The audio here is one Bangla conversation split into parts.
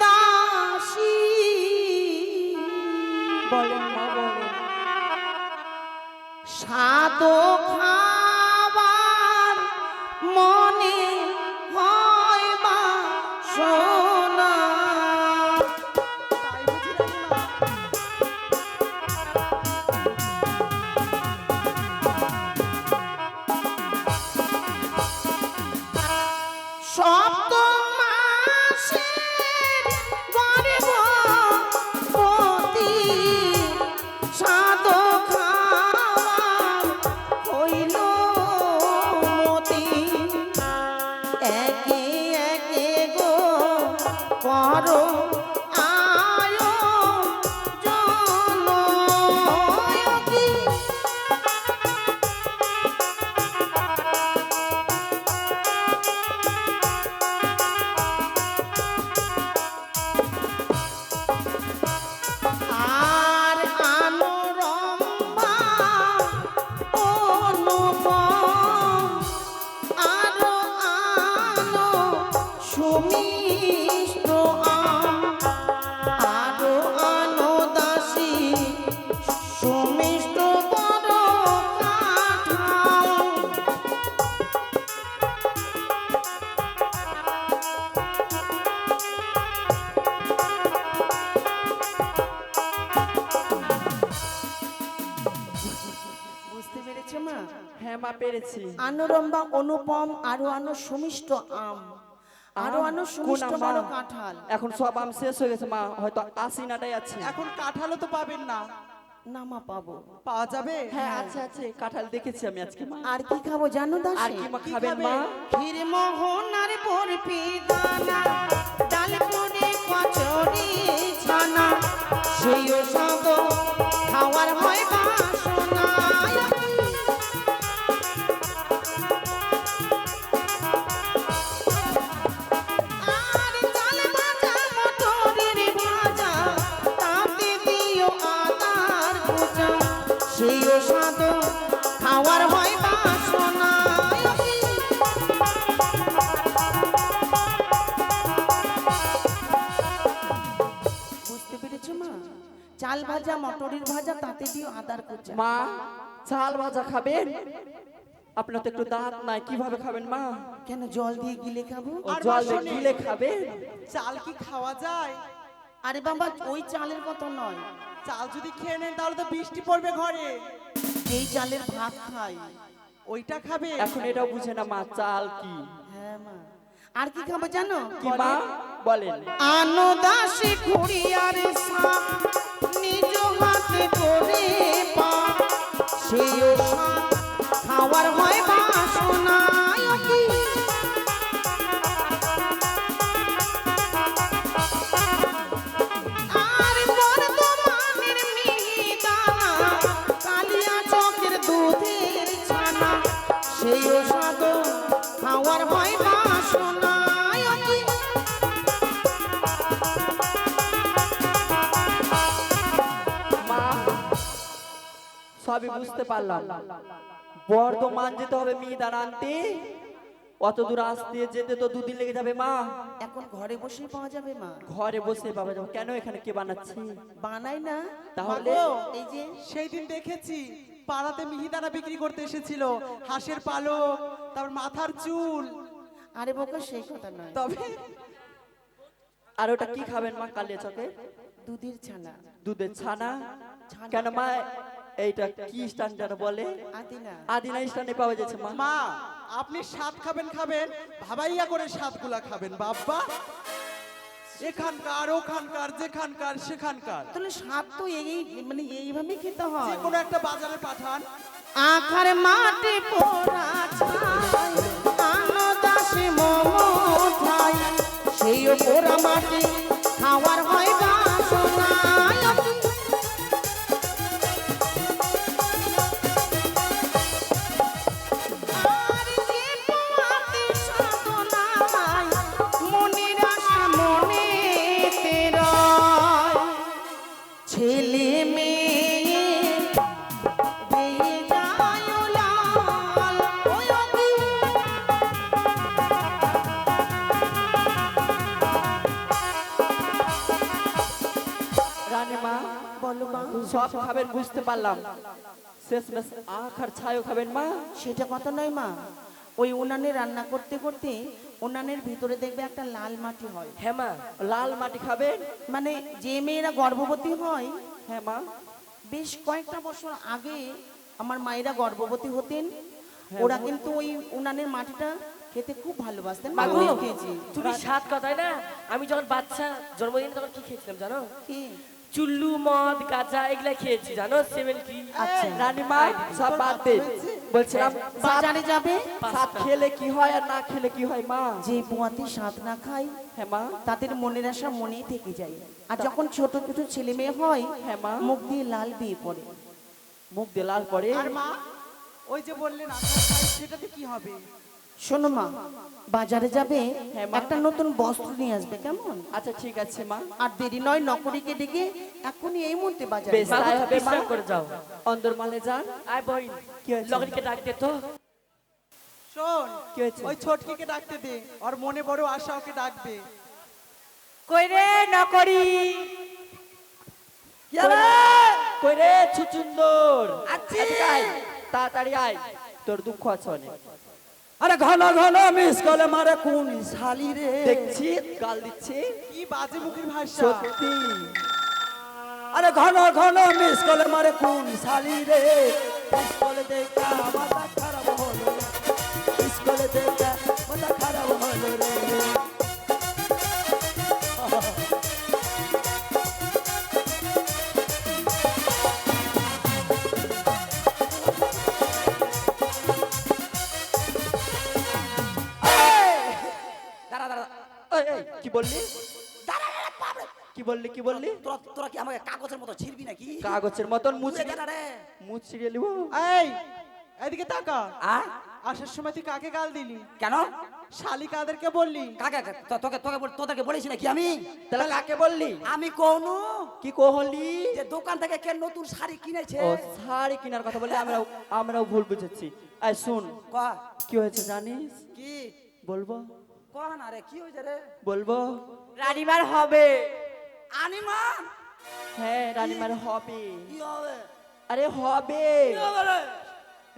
দাসী। বলেন মা। হ্যাঁ মা পেরেছি। আনোরম্বা অনুপম আরও আনো সুমিষ্ট আম। আরও আনো সুমিষ্ট বড় কাঁঠাল। এখন সব আম শেষ হয়ে গেছে মা। হয়তো আশিনাটাই আছে। এখন কাঁঠালও তো পাবেন না। না মা পাবো। পাওয়া যাবে? হ্যাঁ আছে আছে। কাঁঠাল দেখেছি আমি আজকে মা। আর কি খাব জানো আর কি মা খাবেন? মা? ক্ষীর মোহন আর বরফি দানা ডাল কচুরি ছানা। সব খাওয়ার হয় ভাজা মটরের ভাজা তাতে দিও আদার কুচা। মা চাল ভাজা খাবেন? আপনার তো একটু দাঁত নাই কীভাবে খাবেন মা? কেন জল দিয়ে গিলে খাব? আর জল দিয়ে গিলে খাবেন? চাল কি খাওয়া যায়? আরে বাবা ওই চালের কথা নয়। চাল যদি খেয়ে নেন তাহলে তো বৃষ্টি পড়বে ঘরে। যেই চালের ভাত খাই ওইটা খাবে এখন এটাও বুঝে না মা চাল কি? হ্যাঁ মা। আর কি খাব জানো? কি মা? বলেন। আনো দাসে খুঁড়িয়ার সাপ নিজ সেই খাওয়ার হয় বাসনা। বুঝতে পারলাম। বর্ধমান যেতে হবে মিহিদান আনতে অত দূর আসতে যেতে তো দুদিন লেগে যাবে মা। এখন ঘরে বসেই পাওয়া যাবে মা। ঘরে বসে বাবা যাব। কেন এখানে কে বানাচ্ছে? বানাই না। তাহলে এই যে সেই দিন দেখেছি পাড়াতে মিহিদানা বিক্রি করতে এসেছিল। হাঁসের পালক তারপর মাথার চুল। আরে বোকা সেই কথা নয়। তবে আর ওটা কি খাবেন মা কালিয়া চকে? দুধের ছানা। দুধের ছানা? ছানা। কেন মা এইটা কি স্টান যেন বলে? আদিনা। আদিনা স্টানে পাওয়া যাচ্ছে মা। মা আপনি স্বাদ খাবেন খাবেন ভাবাইয়া করে স্বাদগুলা খাবেন বাব্বা। এখানকার ওখানকার যেখানকার সেখানকার। তাহলে স্বাদ তো এই মানে এইভাবে খেতে যে কোনো একটা বাজারে পাঠান। আখার মাটি পোড়া ছাই আনো দাসে মোমো খাই সেই পোড়া মাটি খাওয়ার খাবেন বুঝতে পারলাম। শেষমেশ আখ আর ছায়ও খাবেন মা। সেটা কথা নয় মা। ওই উনানে রান্না করতে করতে উনানের ভিতরে দেখবে একটা লাল মাটি হয়। হ্যাঁ মা। লাল মাটি খাবেন? মানে যে মেয়েরা গর্ভবতী হয় হ্যাঁ মা। বেশ কয়েকটা বছর আগে আমার মায়েরা গর্ভবতী হতেন। ওরা কিন্তু ওই উনানের মাটিটা খেতে খুব ভালোবাসতেন। খেয়েছি? তুমি সাত কথায় না? আমি যখন বাচ্চা জন্মদিনে তখন কি খেয়েছিলাম জানো? কি? চুল্লু মদ গাঁজা এগুলা খেয়েছি জানো? সেভেন কি আচ্ছা। রানীমা সব বাদ দে। বলছিলাম বাজারে যাবে? সাত খেলে কি হয় আর না খেলে কি হয় মা? যে পোয়াতে সাত না খায় হ্যাঁ মা। তাদের মনের আশা মনেই থেকে যায়। আর যখন ছোট ছোট ছেলে মেয়ে হয় হ্যাঁ, মা। মুখ দিয়ে লাল বিয়ে পড়ে। মুখ দিয়ে লাল পড়ে? আর মা ওই যে বললেন সেটাতে কি হবে? শোনো মা বাজারে যাবে হ্যাঁ, একটা নতুন বস্ত্র নিয়ে আসবে কেমন? আচ্ছা ঠিক আছে মা। আর দেরি নয় নকরিকে ডেকে এখনই এই মুহূর্তে বাজারে বেশ। যাও। তাই হবে, মা। করে যাও। অন্দরমালে যান। আয় বই কি হয়েছে? লগরিকে ডাক দে তো। শোন কি হয়েছে? ওই ছোটকিকে ডাকতে দে। ওর মনে বড় আশা ওকে ডাকবে। কই রে নকরি? কই রে ছুচুন্দর? আয়, তাড়াতাড়ি আয়। তোর দুঃখ আছে অনেক। আরে ঘন ঘন মিস কলে মারে কোন শালি রে। দেখছি গাল দিচ্ছে। কি বাজে মুখের ভাষা। সত্যি। আরে ঘন ঘন মিস কলে মারে কোন শালি রে। মিস কলে দেখা মাথা খারাপ হলো। মিস কলে দেখা মাথা খারাপ হলো রে। বললি? কি বললি কি বললি? তোরা তোরা কি আমাকে কাগজের মতো ছিড়বি নাকি? কাগজের মতন মুছে রে। মুছিয়ে নিব। এই এদিকে তাকা। আ আসার সময় তুই কাকে গাল দিলি? কেন? শালি কাদেরকে বললি? কাকে তোকে তোকে বল- তোদেরকে বলেছি নাকি আমি? তাহলে কাকে বললি? আমি কোন? কি কহলি? যে দোকান থেকে কে নতুন শাড়ি কিনেছে? ও শাড়ি কেনার কথা বললে আমরাও আমরাও ভুল বুঝেছি। এই শুন। কি হয়েছে জানিস? কি? বলব? না রে কি হয়েছে রে? বলব? রানিমার হবে। আনিমান হ্যাঁ রানীমার হবে। কি হবে? আরে হবে। কি হবে রে?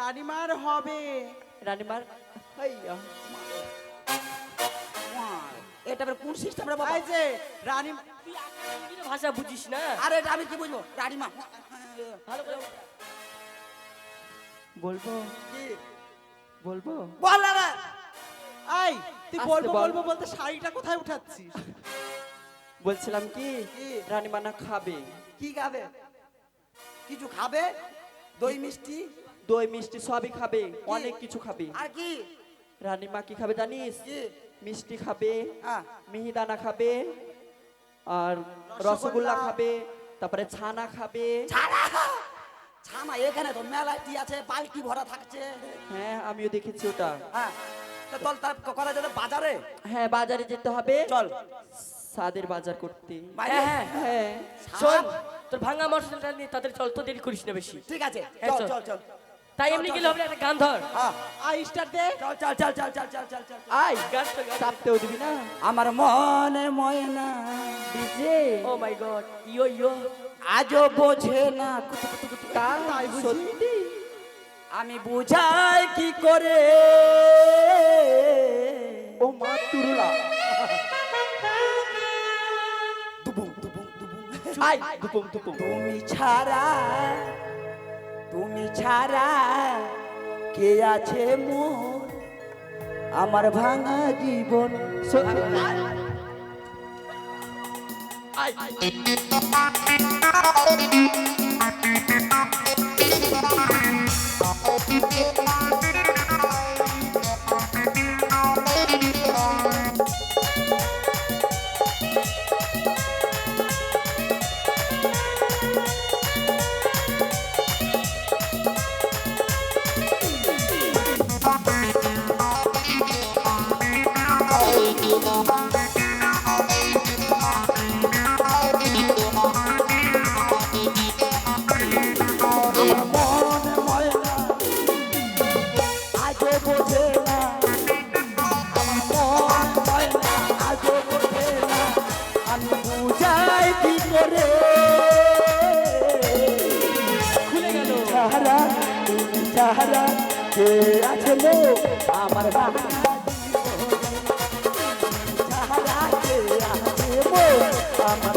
রানীমার হবে। রানীমার হাইয়া এটা আবার কোন সিস্টেম রে বাবা? এই যে রানী ভাষা বুঝিস না? আরে এটা আমি কি বুঝব? রানীমা। ভালো করে বলব? কি? বলব? বল না রে। এই তুই বলব বলব বলতে শাড়িটা কোথায় উঠাচ্ছিস? বলছিলাম কি খাবে। কি খাবে? কিছু খাবে? দই মিষ্টি? দই মিষ্টি সবই খাবে অনেক কিছু খাবে। আর কি? রানীমা কি খাবে জানিস? মিষ্টি খাবে মিহিদানা খাবে আর রসগোল্লা। খাবে তারপরে ছানা খাবে। ছানা? এখানে তো মেলাটি আছে? বালতি ভরা থাকছে। হ্যাঁ আমিও দেখেছি ওটা। হ্যাঁ। চল তার কথা যেতে বাজারে। হ্যাঁ বাজারে যেতে হবে। চল। সাদের বাজার করতে। হ্যাঁ, হ্যাঁ, হ্যাঁ। তোর ভাঙা নিয়ে তাদের চল তো দেরি করিস না বেশি। ঠিক আছে হ্যাঁ, চল চল। চল তাই এমনি গেলে হবে একটা গান ধর। আই দে। চল চল চল চল চল চল চল আই গানটা চাপতেও দিবি না? আমার মনে ময়না। ডিজে ও মাই গড। ইয়ো ইয়ো। আজও বোঝে না। কার সত্যি। আমি বুঝাই কি করে? ও মা তুরুলা। আই তুমি ছাড়া তুমি ছাড়া কে আছে মোর? আমার ভাঙা জীবন আই। ছাড়া তুমি ছাড়া কে আছে মো? আমার বাবা। ছাড়া কে আছে মো? আমার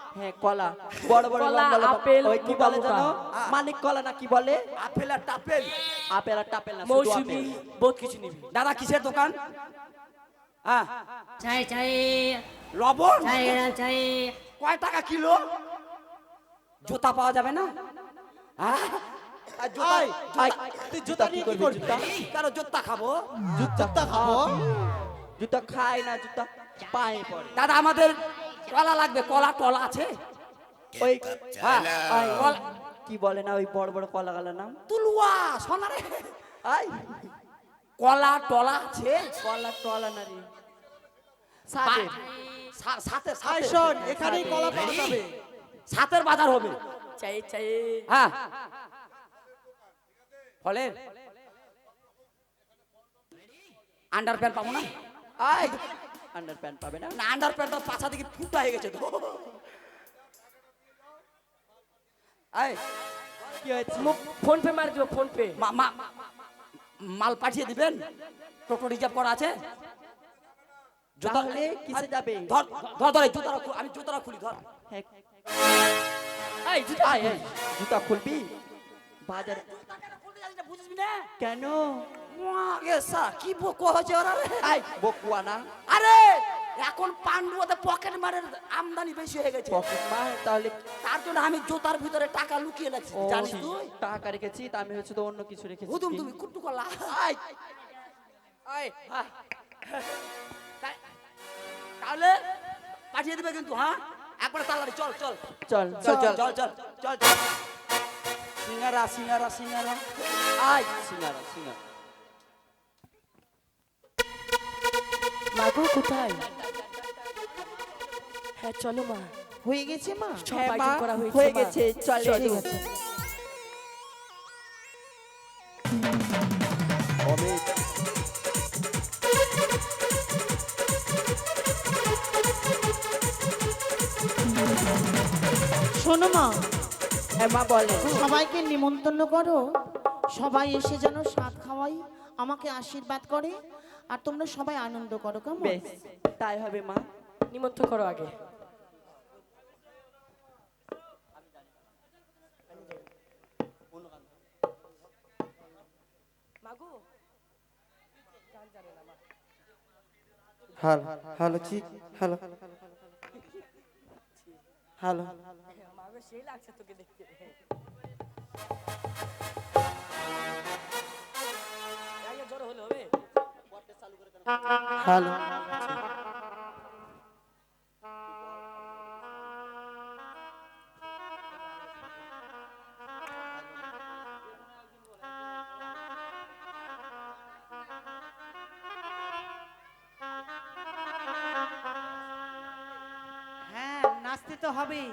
হ্যাঁ কলা। বড় বড় লম্বা আপেল, ওই কি বলে জানো? মানিক কলা না কি বলে? আপেল আর টাপেল। আপেল আর টাপেল না মৌসুমি বহুত কিছু নিবি। দাদা কিসের দোকান? হ্যাঁ। চাই চাই। লবণ? চাই এরা চাই। কয় টাকা কিলো? জুতা পাওয়া যাবে না? হ্যাঁ? জুতা তুই কি করবি? জুতা কারও জুতা খাব? জুতা খাব? জুতা খায় না জুতা পায়ে পড়ে। দাদা আমাদের কলা লাগবে কলা টলা আছে। ওই হ্যাঁ কি বলে না ওই বড় বড় কলা গালার নাম? তুলুয়া সোনারে আই। কলা টলা আছে। কলা টলা না রে। সাথে। সা- সাথে আয় সাথে শোন এখানেই কলা পাওয়া যাবে। সাতের বাজার হবে। চাই চাই। হ্যাঁ। ফলে। আন্ডার প্যান্ট পাবো না? আই। আন্ডার প্যান্ট পাবে না? আন্ডার প্যান্টটা দিকে ফুটা হয়ে গেছে তো। এই, কি হয়েছে? ফোন পে মার দিব ফোন পে। মাল পাঠিয়ে দিবেন? টোটো রিজার্ভ করা আছে? জুতা কিসে যাবে? ধর ধর ধর জুতাটা আমি জুতাটা খুলি ধর। এই জুতা জুতা খুলবি? বাজারে বুঝবি না? কেন? গেসা কি বকো হয়েছে ওরা রে? আই বকুয়া না আরে এখন পান্ডুয়াতে পকেট মারের আমদানি বেশি হয়ে গেছে। পকেট মার তাহলে তার জন্য আমি জুতার ভিতরে টাকা লুকিয়ে রাখছি জানিস তুই? টাকা রেখেছি তা আমি হচ্ছে তো অন্য কিছু রেখেছি। হুদুম তুমি কুট্টু করলা। আই, হ্যাঁ। তাহলে পাঠিয়ে দিবে কিন্তু হ্যাঁ? একবার তাড়াতাড়ি চল। চল চল চল। চল চল চল চল। সিঙ্গারা সিঙ্গারা সিঙ্গারা আই সিঙ্গারা সিঙ্গারা মাগো কোথায়? হ্যাঁ চলো মা। হয়ে গেছে মা। হ্যাঁ, মা, হয়ে গেছে চলে। ঠিক আছে শোনো মা মা বলে সবাইকে নিমন্ত্রণ করো সবাই এসে যেন স্বাদ খাওয়াই আমাকে আশীর্বাদ করে আর তোমরা সবাই আনন্দ করো কেমন বেশ তাই হবে মা নিমন্ত্রণ করো আগে মাগো হ্যালো হ্যালো জি হ্যালো হ্যালো সেই লাগছে তোকে দেখতে। হ্যালো। হ্যাঁ নাচতে তো হবেই।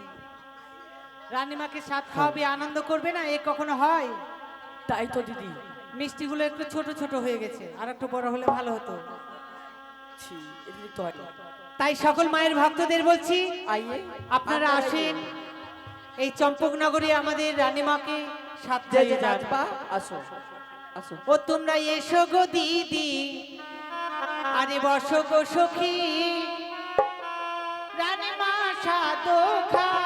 রানীমাকে সাত খাওয়াবে আনন্দ করবে না? এ কখনো হয়? তাই তো দিদি। মিষ্টিগুলো একটু ছোট ছোট হয়ে গেছে আর একটু বড় হলে ভালো হতো। তাই সকল মায়ের ভক্তদের বলছি আপনারা আসেন। এই চম্পকনগরে আমাদের রানীমাকে সাত আসো আসো। ও তোমরা এসো গো দিদি আরে বসো গো সখী। রানীমা সাদো খায়